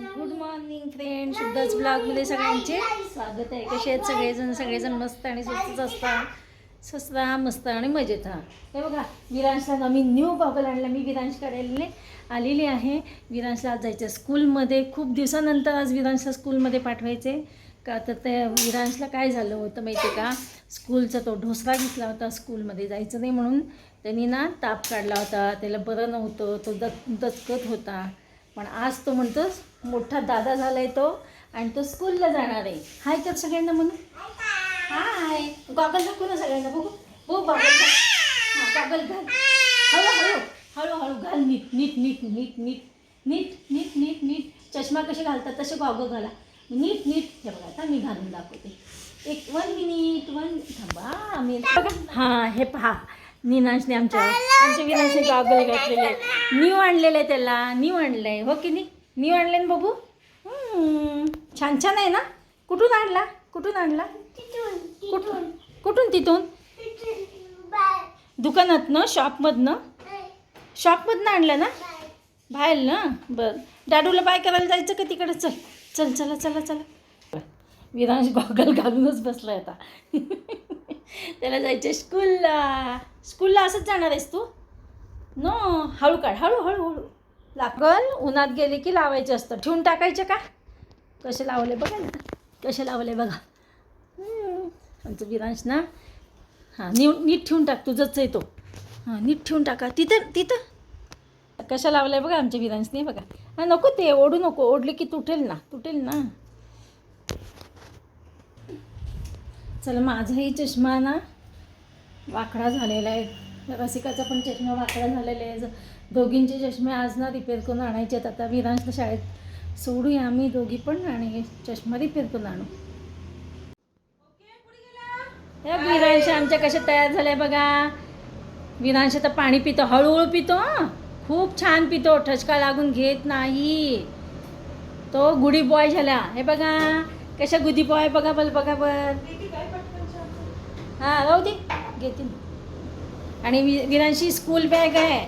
Good morning friend शुद्धच ब्लॉगमध्ये सगळ्यांचे स्वागत आहे. कसे आहेत सगळेजण? सगळेजण मस्त आणि स्वस्तच असता स्वस्त हा मस्त आणि मजेत हा. हे बघा विरांशला मी न्यू गॉगल आणला. मी विरांशकडे आलेली आहे. विरांशला आज जायचं स्कूलमध्ये खूप दिवसानंतर आज विरांशला स्कूलमध्ये पाठवायचे. का तर ते विरांशला काय झालं होतं माहिती आहे का? स्कूलचा तो ढोसरा घेतला होता. स्कूलमध्ये जायचं नाही म्हणून. त्यांनी ना ताप काढला होता. त्याला बरं नव्हतं. तो दत दचकत होता. पण आज तो म्हणतो मोठा दादा झाला आहे तो आणि तो स्कूलला जाणार आहे. हाय कर सगळ्यांना म्हणून. हाय गॉगल दाखवू ना सगळ्यांना बघू. हो गॉगल घाल हां गॉगल घाल. हळू हळू. हळू हळू घाल. नीट नीट नीट नीट नीट. नीट नीट नीट नीट. चष्मा कसे घालतात तसे गॉगल घाला. नीट नीट. हे बघा आता मी घालून दाखवते. एक वन मिनिट वन थांबा मी बघा हां हे पहा. निनाशने आमच्या आमच्या विनाशने गॉगल घातलेले आहे. न्यू आणलेलं आहे त्याला न्यू आणलं आहे हो की नाही? न्यू आणलं ना बघू हम्म, छान छान आहे ना? कुठून आणला? कुठून आणला? कुठून कुठून तिथून? दुकानातनं शॉपमधनं? शॉपमधनं आणलं ना? बाहेर. ना? बरं. डॅडूला बाय करायला जायचं का तिकडं? चल. चल चला चला चला. विरांश गॉगल घालूनच बसला आता. त्याला जायचं स्कूलला. स्कूलला असंच जाणार आहेस तू? नो हळू काढ हळू हळू हळू. लागल उन्हात गेले की लावायचं असतं. ठेवून टाकायचे का? कसे लावले बघा ना. कसे लावले बघा. हम्म. आमचं विरांश ना हां नी नीट ठेवून टाक तुझंच आहे तो. हां नीट ठेवून टाका. तिथं तिथं. कशा लावल्या बघा आमच्या विरांशने बघा. हां नको ते ओढू नको. ओढले की तुटेल ना तुटेल ना. चला माझाही चष्मा ना वाकडा झालेला आहे. रसिकाचा पण चष्मा वाकडा झालेला आहे. दोघींचे चष्मे आज ना रिपेअर करून आणायचे आहेत. आता विरांशला शाळेत सोडूया आम्ही दोघी पण आणि चष्मा रिपेअर करून आणू. या विरांश आमच्या कशा तयार झाल्या बघा. विरांश तर पाणी पितो हळूहळू पितो खूप छान पितो ठसका लागून घेत नाही. तो गुडी बॉय झाला. हे बघा कशा गुदी बॉय बघा बल बघा. बल हां राहू दे. घेते ना. आणि वि विरांशी स्कूल बॅग आहे.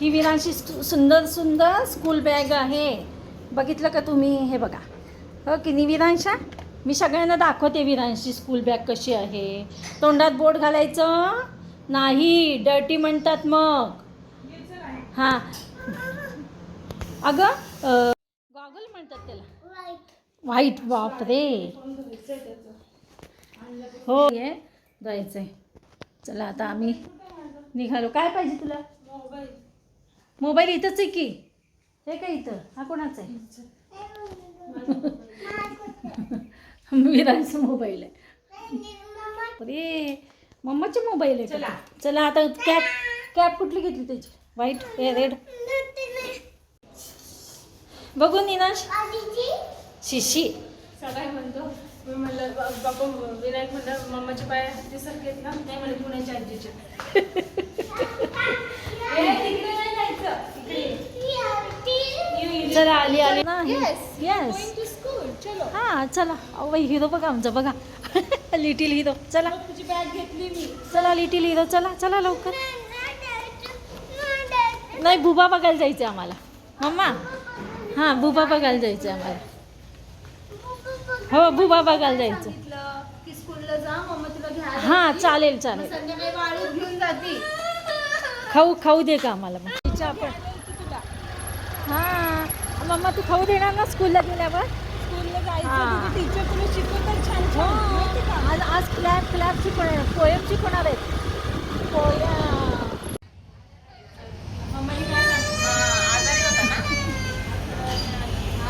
ही विरांशी सुंदर सुंदर स्कूल बॅग आहे. बघितलं का तुम्ही? हे बघा. हो की नाही विरांशा? मी सगळ्यांना दाखवते विरांशी स्कूल बॅग कशी आहे. तोंडात बोट घालायचं? नाही डर्टी म्हणतात मग. हां. अगं गॉगल म्हणतात त्याला. व्हाईट बापरे. हो. ये जायचंय. चला आता आम्ही निघालो. काय पाहिजे तुला? मोबाईल. इथंच आहे की? हे काय इथं? हा कोणाचा आहे? विरांचा मोबाईल आहे. अरे मम्माचे मोबाईल आहे. तो? चला आता कॅप कॅप कुठली घेतली त्याची? व्हाईट हे रेड. बघू निनाश. शिशी. सगळ्या म्हणतो. मी म्हणलं बा- बापा विनायक म्हणलं मम्माचे पाय हत्ती सारखे आहेत ना. नाही म्हणलं पुण्याच्या आजीचे. ए, तिकडे नाही जायचं. इकडे. चला आली आली. ना. येस. चलो. हां चला. अहो बाई हिरो बघा आमचा बघा. लिटिल हिरो चला. तुझी बॅग घेतली मी. चला लिटिल हिरो चला चला लवकर. नाही बुबा बघायला जायचं आहे आम्हाला. मम्मा. हां बुबा बघायला जायचं आहे आम्हाला. हो बुबा बघायला जायचं. सांगितलं की स्कूलला जा मम्मा तुला घ्या हां चालेल चालेल. संध्याकाळी वाळूत घेऊन जाते. खाऊ खाऊ दे का आम्हाला मग? तिच्या आपण हां मम्मा तू खाऊ देणार ना स्कूलला गेल्यावर? स्कूलला हा. जायचं टीचर तुला शिकवतात छान हो. छान माहिती का? आज आज क्लॅप क्लॅप शिकवणार पोयम शिकवणार आहेत. पोयम मम्माने काय सांगितलं? आजारी होता ना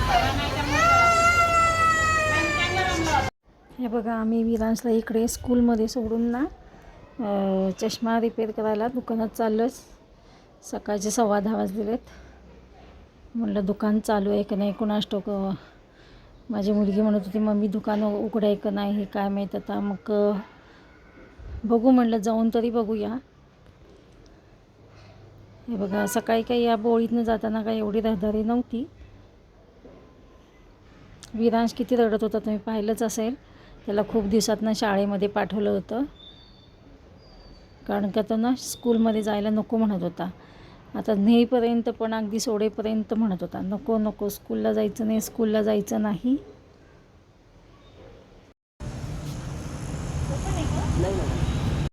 तेव्हा नाही त्यामुळे हे बघा आम्ही विरांशला इकडे स्कूलमध्ये सोडून ना चष्मा रिपेअर करायला दुकानात चाललोच सकाळचे सव्वा दहा वाजलेलेत. म्हणलं दुकान चालू आहे का नाही? कुणास ठाऊक माझी मुलगी म्हणत होती मम्मी दुकान उघडं आहे का नाही? हे काय माहीत आता? मग बघू म्हणलं जाऊन तरी बघूया. हे बघा सकाळी काही या बोळीतनं जाताना काही एवढी रहदारी नव्हती. विरांश किती रडत होता तुम्ही पाहिलंच असेल. त्याला खूप दिवसातनं शाळेमध्ये पाठवलं होतं. कारण का तो ना स्कूलमध्ये जायला नको म्हणत होता. आता नेईपर्यंत पण अगदी सोडेपर्यंत म्हणत होता. नको नको स्कूलला जायचं नाही स्कूलला जायचं नाही.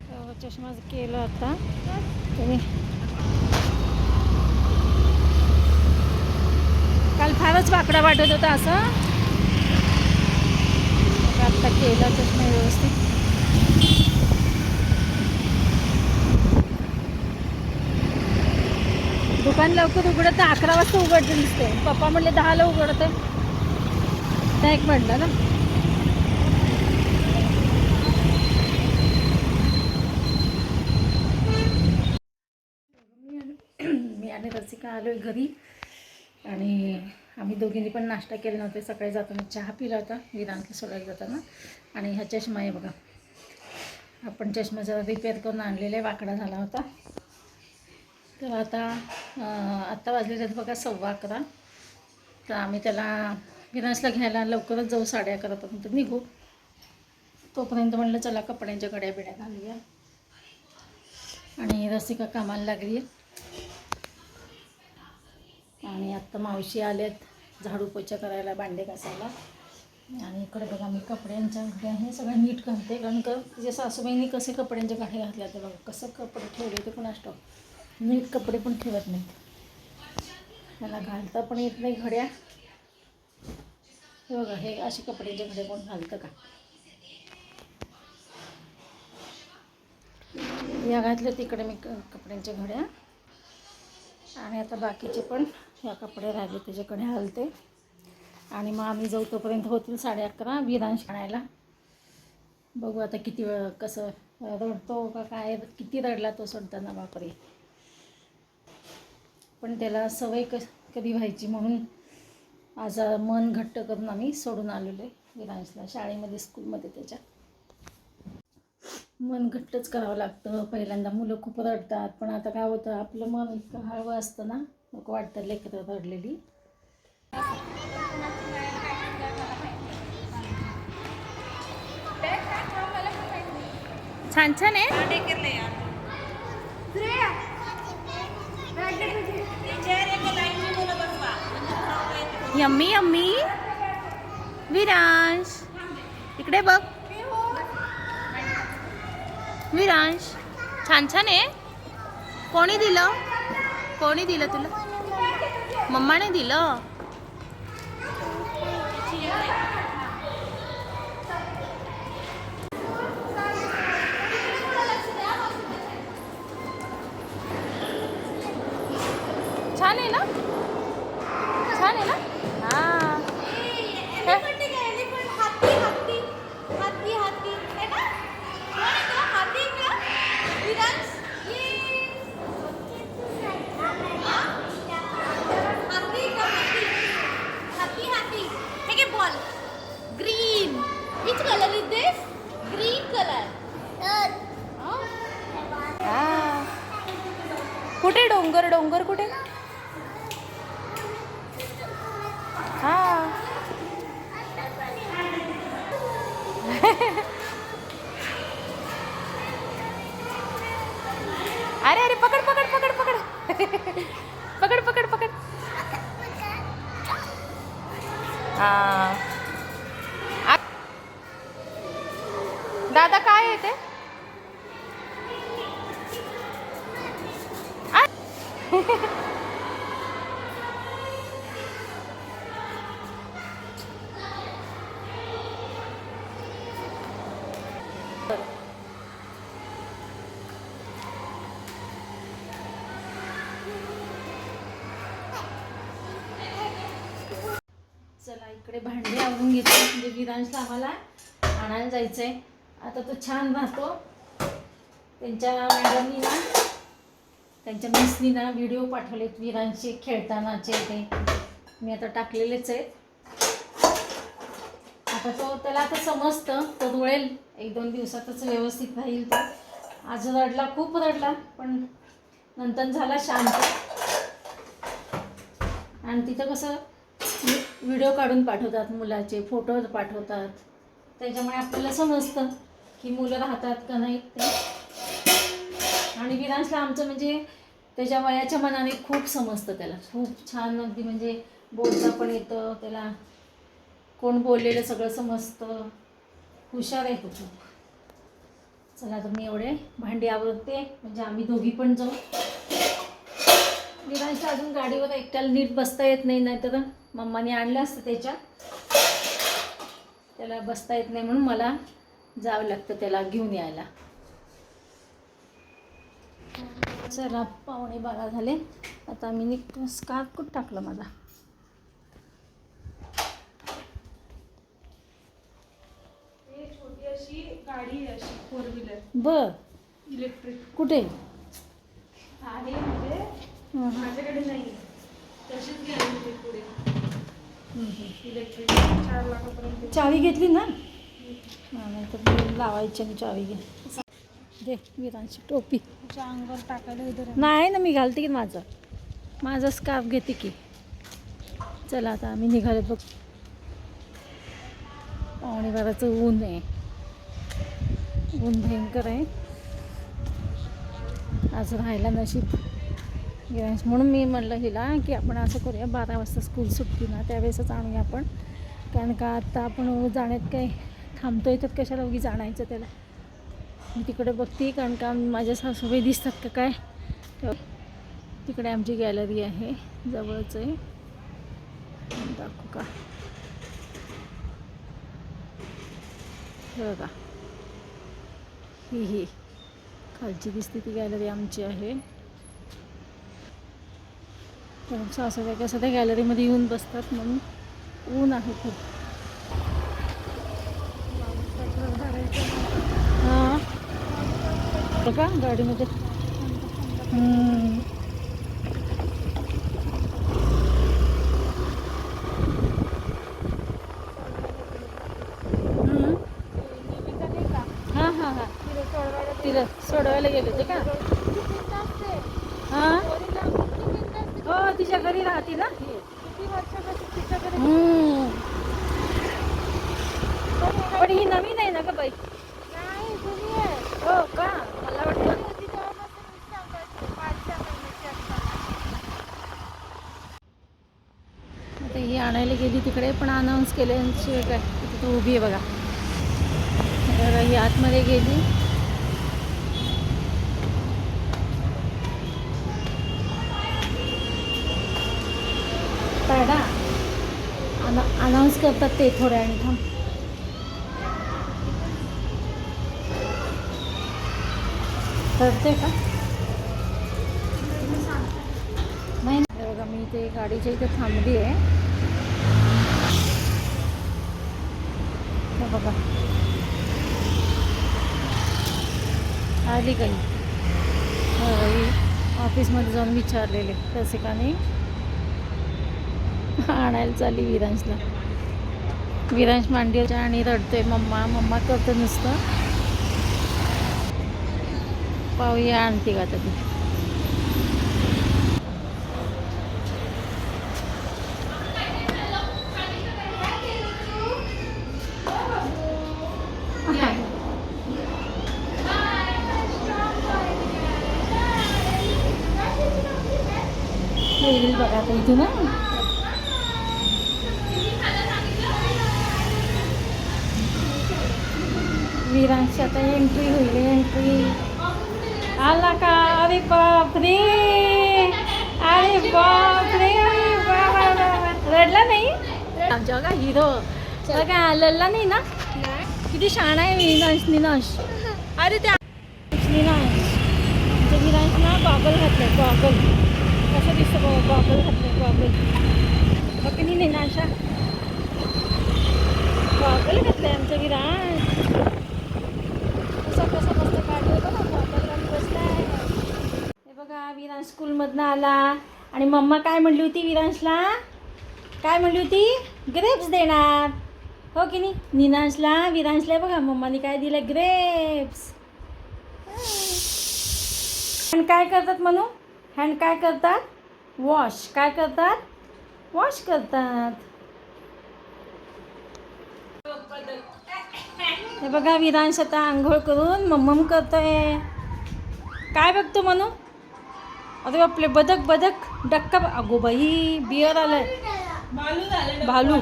तेव्हा चष्मा केला आता तुम्ही? काल फारच वाकडा वाटत होता असं. आत्ता केलंच नाही व्यवस्थित. दुकान लवकर उघडत अकरा वाजता उघडते दिसते पप्पा म्हणले दहाला उघडते. त्या एक म्हटलं ना. मी आणि- मी आणि रसिका आलो आहे घरी. आणि आम्ही दोघींनी पण नाश्ता केला नव्हते. सकाळी जाताना चहा पिला होता. विरांतला सोडायला जाताना. आणि हा चष्मा आहे बघा. आपण चष्मा जरा रिपेअर करून आणलेला आहे. वाकडा झाला होता. तर आता आत्ता वाजलेले आहेत बघा सव्वा अकरा. तर आम्ही त्याला विरांसला घ्यायला लवकरच जाऊ साडे अकरापर्यंत निघू. तोपर्यंत म्हणलं चला कपड्यांच्या गड्या बिड्या घालूया. आणि रसिका कामाला लागली आहे. आणि आत्ता मावशी आल्यात झाडू पोछा करायला भांडे घासायला. आणि इकडे बघा मी कपड्यांच्या घड्या हे सगळं नीट घालते कारण का तिच्या सासूबाईंनी कसे कपड्यांच्या गाड्या घातल्या ते बघा कसं कपडे ठेवले ते पण असतो. नीट कपडे पण ठेवत नाहीत. मला घालता पण येत नाही घड्या. हे बघा हे असे कपड्यांचे घडे कोण घालतं का? या घातल्या तिकडे मी क कपड्यांच्या घड्या. आणि आता बाकीचे पण या कपडे राहिले त्याच्याकडे हलते. आणि मग आम्ही जाऊ तोपर्यंत होतील साडे अकरा विरांश आणायला. बघू आता किती वेळ कसं रडतो का काय किती रडला तो सोडताना बापरे. पण त्याला सवय क कधी व्हायची म्हणून आज मन घट्ट करून आम्ही सोडून आलेलो आहे विरांशला. शाळेमध्ये स्कूलमध्ये त्याच्या मन घट्टच करावं लागतं. पहिल्यांदा मुलं खूप रडतात पण आता काय होतं आपलं मन इतकं हळवं असतं ना मग वाटतं लेकरं रडलेली. छान छान आहे. Yummy yummy. विरांश इकडे बघ. विरांश छान छान आहे. कोणी दिलं? कोणी दिलं तुला? मम्माने दिलं? दादा काय आहे ते चला इकडे भांडे आवरून घेतो. म्हणजे विरांशला आम्हाला आणायला जायचं आहे आता तो छान राहतो. त्यांच्या मॅडमनी ना त्यांच्या मिसनी ना व्हिडिओ पाठवलेत विरांशी खेळतानाचे ते. मी आता टाकलेलेच आहेत. आता तो त्याला आता समजतं. तो रुळेल एक दोन दिवसातच व्यवस्थित राहील तो. आज रडला खूप रडला पण नंतर झाला शांत. आणि तिथं कसं व्हिडिओ काढून पाठवतात मुलाचे फोटो पाठवतात. त्याच्यामुळे आपल्याला समजतं की मुलं राहतात का नाही ते. आणि विरांशला आमचं म्हणजे त्याच्या वयाच्या मनाने खूप समजतं त्याला. खूप छान अगदी म्हणजे बोलता पण येतं त्याला कोण बोललेलं सगळं समजतं. हुशार आहे खूप. चला तर मी एवढे भांडी आवडते म्हणजे आम्ही दोघी पण जाऊ. विरांच्या अजून गाडीवर एकट्याला नीट बसता येत नाही नाहीतर मम्माने आणलं असतं त्याच्या त्याला बसता येत नाही म्हणून मला जावं लागतं त्याला घेऊन यायला. चला पावणे बारा झाले. आता मी निघतो. स्कार्फ कुठं टाकलं माझा? छोटी अशी गाडी फोर व्हीलर बर. इलेक्ट्रिक कुठे? माझ्याकडे नाही तशीच घ्यायला पुढे. इलेक्ट्रिक चार लाखापर्यंत. चावी घेतली ना? नाही तर लावायची आणि चावी घे. दे विरांची टोपी. तुझ्या अंगावर टाकायला नाही ना मी घालते की माझं? माझा स्कार्फ घेते की. चला आता आम्ही निघाले बघ. पावणे बाराचं ऊन आहे. ऊन भयंकर आहे. आज राहायला नशीब. Yes, म्हणून मी म्हणलं हिला की आपण असं करूया बारा वाजता स्कूल सुटली ना त्यावेळेसच आणूया आपण. कारण का आत्ता आपण जाण्यात काय थांबतोय तर कशाला उगी जाणायचं त्याला? मी तिकडे बघते कारण का माझ्या सासूबाई दिसतात का काय? तिकडे आमची गॅलरी आहे जवळच आहे. दाखवू का? बघा. ही ही. खालची दिसते ती गॅलरी आमची आहे. तर सासूबाई कसं त्या गॅलरीमध्ये येऊन बसतात म्हणून ऊन आहे खूप. हां. का गाडीमध्ये. हां हां हां. तिला सोडवायला गेले होते का? हां. तिच्या घरी राहते ना. पण ही नवीन आहे ना का बाई? हो का? मला वाटलं. आता ही आणायला गेली तिकडे पण अनाऊन्स केल्याशिवाय काय? तिथे उभी आहे बघा. बघा ही आतमध्ये गेली काढा अनाऊन्स करतात ते थोड्या आणि थांब. करते का? नाही बघा मी ते गाडीच्या इथे थांबली आहे बघा. आली काही हो, ऑफिसमध्ये जाऊन विचारलेले रसिकाने आणायला चालली विरांजला विरांश मांडीवरच्या आणि रडतोय मम्मा. मम्मा करतं नुसतं. पाहूया आणते का आता ती येईल बघा आता इथून ना. एंट्री होईल एंट्री आला का? अरे बाप रे अरे बाप रे अरे. रडला नाही? आमच्या बघा हिरो. बघा लढला नाही ना? किती शाणा आहे विनाश निनाश अरे त्या निनाश. आमच्या विनाश ना गॉगल घातलाय गॉगल कसं दिसतं गॉगल घातलाय गॉगल बघ की निनाशा? गॉगल घातलाय आमच्या विराज कसं कसं मस्त काढलं बघा गॉगल घालून बसलाय हे बघा विरांश स्कूलमधनं आला. आणि मम्मा काय म्हणली होती विरांशला? काय म्हणली होती? ग्रेप्स देणार. हो की नाही? निनांशला विरांशला बघा मम्माने काय दिलं? ग्रेप्स हँड काय करतात म्हणू हँड काय करतात? वॉश काय करतात? वॉश करतात. हे बघा विरांश आता आंघोळ करून मम्मम करतोय. काय बघतो म्हणू अरे आपले बदक बदक. डक्का अगो बाई बियर आलाय. भालू.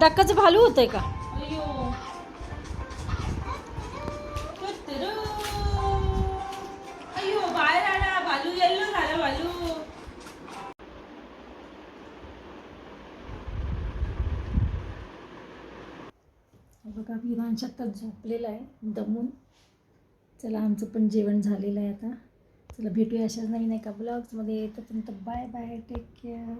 डक्काचं भालू होतंय का? बघा विरांश आता झोपलेला आहे दमून. चला आमचं पण जेवण झालेलं आहे आता. चला भेटूया अशाच नवीन एका ब्लॉग्समध्ये तुमचं बाय बाय टेक केअर